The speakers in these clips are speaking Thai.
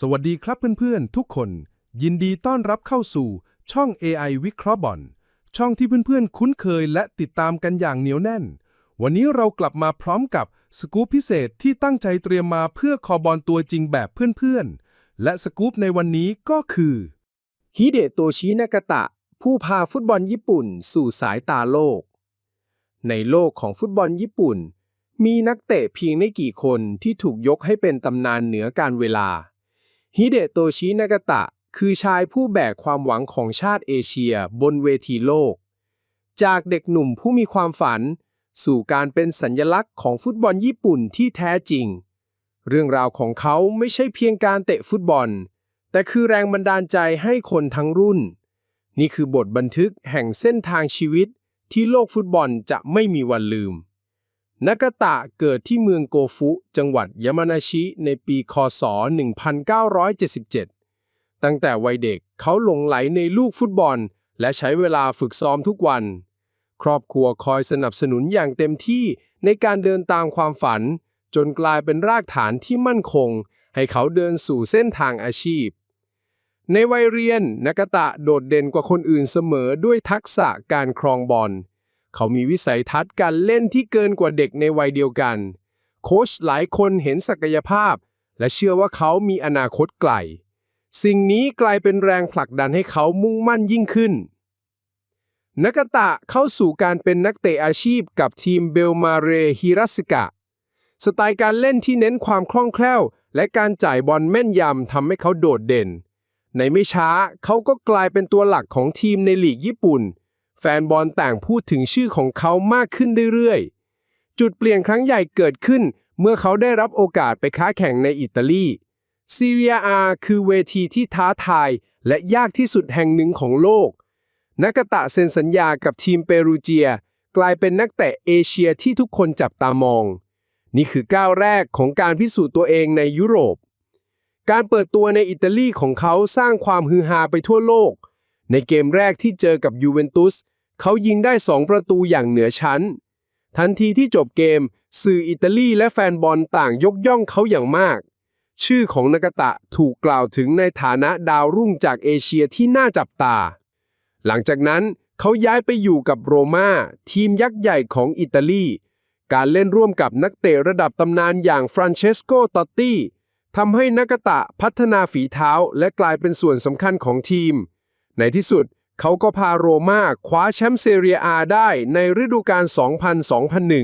สวัสดีครับเพื่อนๆ ทุกคน ยินดีต้อนรับเข้าสู่ ช่อง AI วิเคราะห์บอลช่องที่เพื่อนๆ คุ้นเคยและติดตามกันอย่างเหนียวแน่น วันนี้เรากลับมาพร้อมกับสกู๊ปพิเศษที่ตั้งใจเตรียมมาเพื่อคอบอลตัวจริงแบบเพื่อนๆ และสกู๊ปในวันนี้ก็คือฮิเดโตชินากาตะ ผู้พาฟุตบอลญี่ปุ่นสู่สายตาโลก ในโลกของฟุตบอลญี่ปุ่น มีนักเตะเพียงไม่กี่คนที่ถูกยกให้เป็นตำนานเหนือการเวลา ฮิเดโตชินากาตะ คือชายผู้แบกความหวังของชาติเอเชียบนเวทีโลก จากเด็กหนุ่มผู้มีความฝัน สู่การเป็นสัญลักษณ์ของฟุตบอลญี่ปุ่นที่แท้จริง เรื่องราวของเขาไม่ใช่เพียงการเตะฟุตบอล แต่คือแรงบันดาลใจให้คนทั้งรุ่น นี่คือบทบันทึกแห่งเส้นทางชีวิตที่โลกฟุตบอลจะไม่มีวันลืม นากาตะเกิดที่เมืองโกฟุ จังหวัดยามานาชิในปีคศ 1977 ตั้งแต่วัยเด็กเขาหลงไหลในลูกฟุตบอล และใช้เวลาฝึกซ้อมทุกวัน ครอบครัวคอยสนับสนุนอย่างเต็มที่ในการเดินตามความฝัน จนกลายเป็นรากฐานที่มั่นคง ให้เขาเดินสู่เส้นทางอาชีพ ในวัยเรียนนากาตะโดดเด่นกว่าคนอื่นเสมอด้วยทักษะการครองบอล เขามีวิสัยทัศน์การเล่นที่เกินกว่าเด็กในวัยเดียวกัน โค้ชหลายคนเห็นศักยภาพ และเชื่อว่าเขามีอนาคตไกล สิ่งนี้กลายเป็นแรงผลักดันให้เขามุ่งมั่นยิ่งขึ้นนากตะเข้าสู่การเป็นนักเตะอาชีพกับทีมเบลมาเรฮิรัสกะ สไตล์การเล่นที่เน้นความคล่องแคล่ว และการจ่ายบอลแม่นยำทำให้เขาโดดเด่น ในไม่ช้าเขาก็กลายเป็นตัวหลักของทีมในลีกญี่ปุ่น แฟนบอลต่างพูดถึงชื่อของเขามากขึ้นเรื่อยๆ จุดเปลี่ยนครั้งใหญ่เกิดขึ้นเมื่อเขาได้รับโอกาสไปค้าแข่งในอิตาลีซีเรียอาคือเวทีที่ท้าทายและยากที่สุดแห่งหนึ่งของโลกนากตะเซ็นสัญญากับทีมเปรูเจีย กลายเป็นนักเตะเอเชียที่ทุกคนจับตามอง นี่คือก้าวแรกของการพิสูจน์ตัวเองในยุโรป การเปิดตัวในอิตาลีของเขาสร้างความฮือฮาไปทั่วโลก ในเกมแรกที่เจอกับยูเวนตุส เขายิงได้ 2 ประตูอย่างเหนือชั้น ทันทีที่จบเกม สื่ออิตาลีและแฟนบอลต่างยกย่องเขาอย่างมาก ชื่อของนากาตะถูกกล่าวถึงในฐานะดาวรุ่งจากเอเชียที่น่าจับตา หลังจากนั้นเขาย้ายไปอยู่กับโรม่าทีมยักษ์ใหญ่ของอิตาลี การเล่นร่วมกับนักเตะระดับตำนานอย่างฟรานเชสโกตอตตี้ทำให้นากตะพัฒนาฝีเท้าและกลายเป็นส่วนสำคัญของทีม ในที่สุด เขาก็พาโรม่าคว้าแชมป์เซเรียอาได้ในฤดูกาล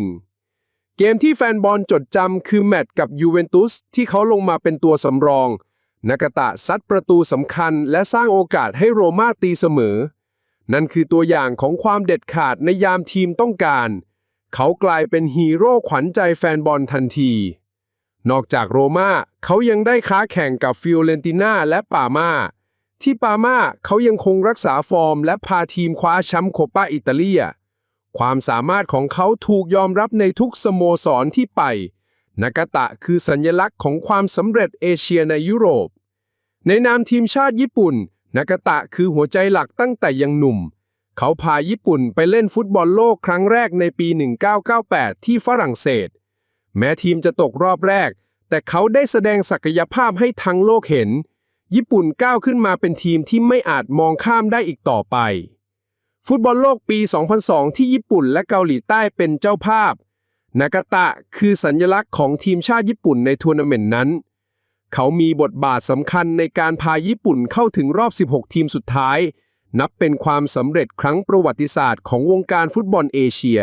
2000-2001 เกมที่แฟนบอลจดจำคือแมตช์กับยูเวนตุสที่เขาลงมาเป็นตัวสำรอง นากาตะซัดประตูสำคัญและสร้างโอกาสให้โรม่าตีเสมอ นั่นคือตัวอย่างของความเด็ดขาดในยามทีมต้องการ เขากลายเป็นฮีโร่ขวัญใจแฟนบอลทันที นอกจากโรม่าเขายังได้ค้าแข่งกับฟิโอเรนติน่าและปาม่า ที่ปามาเขายังคงรักษาฟอร์ม และพาทีมคว้าแชมป์โคปาอิตาเลีย ความสามารถของเขาถูกยอมรับในทุกสโมสรที่ไปนากาตะคือสัญลักษณ์ของความสำเร็จเอเชียในยุโรป ในนามทีมชาติญี่ปุ่นนากาตะคือหัวใจหลักตั้งแต่ยังหนุ่ม เขาพาญี่ปุ่นไปเล่นฟุตบอลโลกครั้งแรกในปี 1998 ที่ฝรั่งเศส แม้ทีมจะตกรอบแรก แต่เขาได้แสดงศักยภาพให้ทั้งโลกเห็น ญี่ปุ่นก้าวขึ้นมาเป็นทีมที่ไม่อาจมองข้ามได้อีกต่อไป ฟุตบอลโลกปี 2002 ที่ญี่ปุ่นและเกาหลีใต้เป็นเจ้าภาพ นากาตะคือสัญลักษณ์ของทีมชาติญี่ปุ่นในทัวร์นาเมนต์นั้น เขามีบทบาทสำคัญในการพาญี่ปุ่นเข้าถึงรอบ 16 ทีมสุดท้าย นับเป็นความสำเร็จครั้งประวัติศาสตร์ของวงการฟุตบอลเอเชีย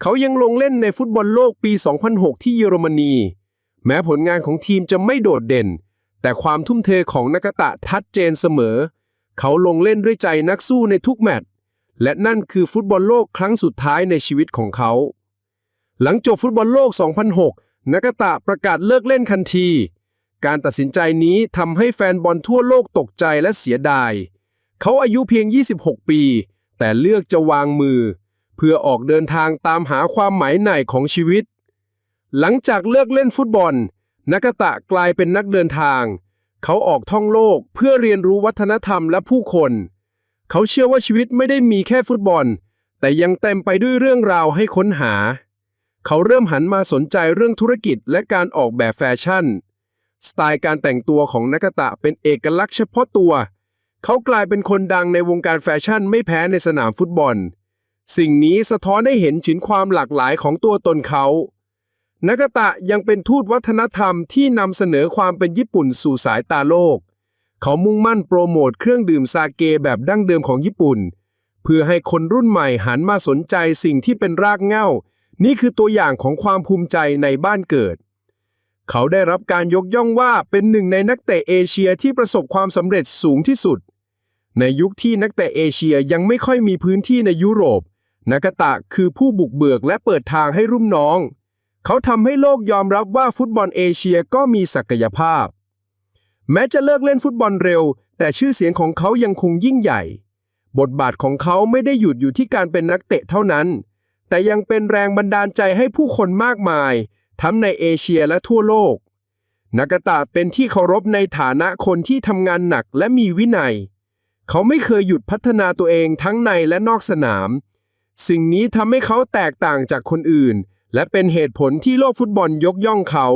เขายังลงเล่นในฟุตบอลโลกปี 2006 ที่เยอรมนี แม้ผลงานของทีมจะไม่โดดเด่น แต่ความทุ่มเทของนากตะทัดเจนเสมอ เขาลงเล่นด้วยใจนักสู้ในทุกแมตช์และนั่นคือฟุตบอลโลกครั้งสุดท้ายในชีวิตของเขา หลังจบฟุตบอลโลก 2006นากตะประกาศเลิกเล่นทันที การตัดสินใจนี้ทำให้แฟนบอลทั่วโลกตกใจและเสียดาย เขาอายุเพียง 26 ปี แต่เลือกจะวางมือ เพื่อออกเดินทางตามหาความหมายใหม่ของชีวิต หลังจากเลิกเล่นฟุตบอล นากตะกลายเป็นนักเดินทาง เขาออกท่องโลกเพื่อเรียนรู้วัฒนธรรมและผู้คน เขาเชื่อว่าชีวิตไม่ได้มีแค่ฟุตบอล แต่ยังเต็มไปด้วยเรื่องราวให้ค้นหา เขาเริ่มหันมาสนใจเรื่องธุรกิจและการออกแบบแฟชั่น สไตล์การแต่งตัวของนากตะเป็นเอกลักษณ์เฉพาะตัว เขากลายเป็นคนดังในวงการแฟชั่นไม่แพ้ในสนามฟุตบอล สิ่งนี้สะท้อนให้เห็นถึงความหลากหลายของตัวตนเขา นากาตะยังเป็นทูตวัฒนธรรมที่นำเสนอความเป็นญี่ปุ่นสู่สายตาโลก เขามุ่งมั่นโปรโมทเครื่องดื่มซาเกแบบดั้งเดิมของญี่ปุ่น เพื่อให้คนรุ่นใหม่หันมาสนใจสิ่งที่เป็นรากเหง้า นี่คือตัวอย่างของความภูมิใจในบ้านเกิด เขาได้รับการยกย่องว่าเป็นหนึ่งในนักเตะเอเชียที่ประสบความสำเร็จสูงที่สุด ในยุคที่นักเตะเอเชียยังไม่ค่อยมีพื้นที่ในยุโรปนากาตะคือผู้บุกเบิกและเปิดทางให้รุ่นน้อง เขาทำให้โลกยอมรับว่าฟุตบอลเอเชียก็มีศักยภาพ แม้จะเลิกเล่นฟุตบอลเร็ว แต่ชื่อเสียงของเขายังคงยิ่งใหญ่ บทบาทของเขาไม่ได้หยุดอยู่ที่การเป็นนักเตะเท่านั้น แต่ยังเป็นแรงบันดาลใจให้ผู้คนมากมาย ทั้งในเอเชียและทั่วโลก นากาตะเป็นที่เคารพในฐานะคนที่ทำงานหนักและมีวินัย เขาไม่เคยหยุดพัฒนาตัวเองทั้งในและนอกสนาม สิ่งนี้ทำให้เขาแตกต่างจากคนอื่น และเป็นเหตุผลที่โลกฟุตบอลยกย่องเขา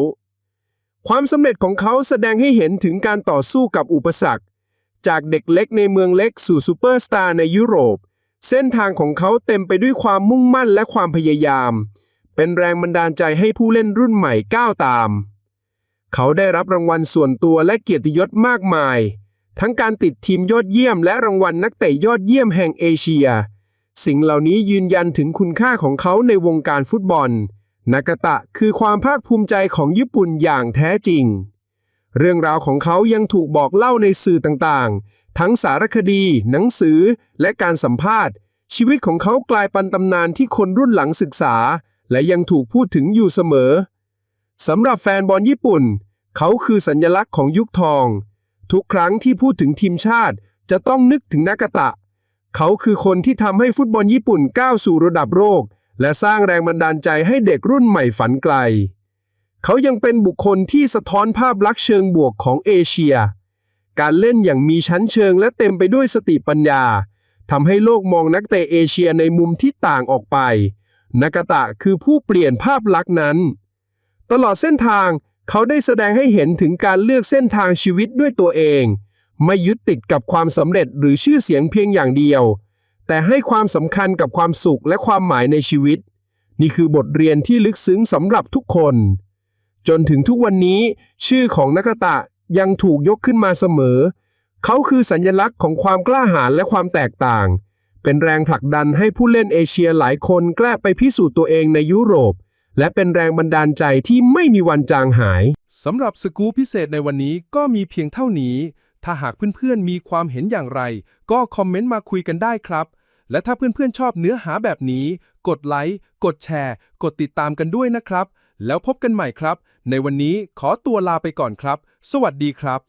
ความสำเร็จของเขาแสดงให้เห็นถึงการต่อสู้กับอุปสรรค จากเด็กเล็กในเมืองเล็กสู่ซูเปอร์สตาร์ในยุโรป เส้นทางของเขาเต็มไปด้วยความมุ่งมั่นและความพยายาม เป็นแรงบันดาลใจให้ผู้เล่นรุ่นใหม่ก้าวตาม เขาได้รับรางวัลส่วนตัวและเกียรติยศมากมาย ทั้งการติดทีมยอดเยี่ยมและรางวัลนักเตะยอดเยี่ยมแห่งเอเชีย สิ่งเหล่านี้ยืนยันถึงคุณค่าของเขาในวงการฟุตบอล นากาตะคือความภาคภูมิใจของญี่ปุ่นอย่างแท้จริง เรื่องราวของเขายังถูกบอกเล่าในสื่อต่างๆ ทั้งสารคดี หนังสือ และการสัมภาษณ์ ชีวิตของเขากลายเป็นตำนานที่คนรุ่นหลังศึกษา และยังถูกพูดถึงอยู่เสมอสำหรับแฟนบอลญี่ปุ่น เขาคือสัญลักษณ์ของยุคทอง ทุกครั้งที่พูดถึงทีมชาติจะต้องนึกถึงนากาตะ เขาคือคนที่ทำให้ฟุตบอลญี่ปุ่นก้าวสู่ระดับโลกและสร้างแรงบันดาลใจให้เด็กรุ่นใหม่ฝันไกล เขายังเป็นบุคคลที่สะท้อนภาพลักษณ์เชิงบวกของเอเชีย การเล่นอย่างมีชั้นเชิงและเต็มไปด้วยสติปัญญาทำให้โลกมองนักเตะเอเชียในมุมที่ต่างออกไป นากาตะคือผู้เปลี่ยนภาพลักษณ์นั้น ตลอดเส้นทางเขาได้แสดงให้เห็นถึงการเลือกเส้นทางชีวิตด้วยตัวเอง ไม่ยึดติดกับความสำเร็จหรือชื่อเสียงเพียงอย่างเดียว แต่ให้ความสำคัญกับความสุขและความหมายในชีวิต นี่คือบทเรียนที่ลึกซึ้งสำหรับทุกคน จนถึงทุกวันนี้ ชื่อของนากตะยังถูกยกขึ้นมาเสมอ เขาคือสัญลักษณ์ของความกล้าหาญและความแตกต่าง เป็นแรงผลักดันให้ผู้เล่นเอเชียหลายคนกล้าไปพิสูจน์ตัวเองในยุโรป และเป็นแรงบันดาลใจที่ไม่มีวันจางหายสำหรับสกู๊ปพิเศษในวันนี้ก็มีเพียงเท่านี้ ถ้าหากเพื่อนๆ มีความเห็นอย่างไร ก็คอมเมนต์มาคุยกันได้ครับ และถ้าเพื่อนๆ ชอบเนื้อหาแบบนี้ กดไลค์ กดแชร์ กดติดตามกันด้วยนะครับ แล้วพบกันใหม่ครับ ในวันนี้ขอตัวลาไปก่อนครับ สวัสดีครับ